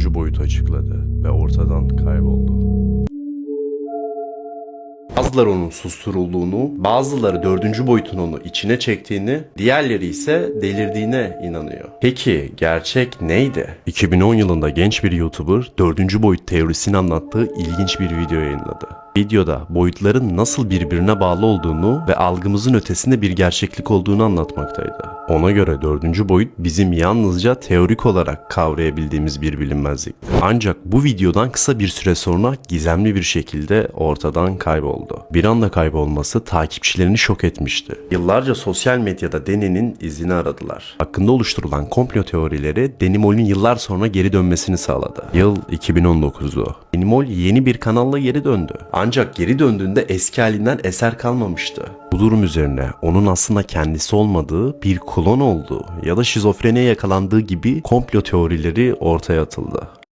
dördüncü boyutu açıkladı ve ortadan kayboldu. Bazıları onun susturulduğunu, bazıları dördüncü boyutun onu içine çektiğini, diğerleri ise delirdiğine inanıyor. Peki gerçek neydi? 2010 yılında genç bir YouTuber dördüncü boyut teorisini anlattığı ilginç bir video yayınladı. Videoda boyutların nasıl birbirine bağlı olduğunu ve algımızın ötesinde bir gerçeklik olduğunu anlatmaktaydı. Ona göre dördüncü boyut bizim yalnızca teorik olarak kavrayabildiğimiz bir bilinmezlikti. Ancak bu videodan kısa bir süre sonra gizemli bir şekilde ortadan kayboldu. Bir anda kaybolması takipçilerini şok etmişti. Yıllarca sosyal medyada Deni'nin izini aradılar. Hakkında oluşturulan komplo teorileri Denimol'ün yıllar sonra geri dönmesini sağladı. Yıl 2019'du. Denimol yeni bir kanalla geri döndü. Ancak geri döndüğünde eski halinden eser kalmamıştı. Bu durum üzerine onun aslında kendisi olmadığı bir klon olduğu ya da şizofreniye yakalandığı gibi komplo teorileri ortaya atıldı.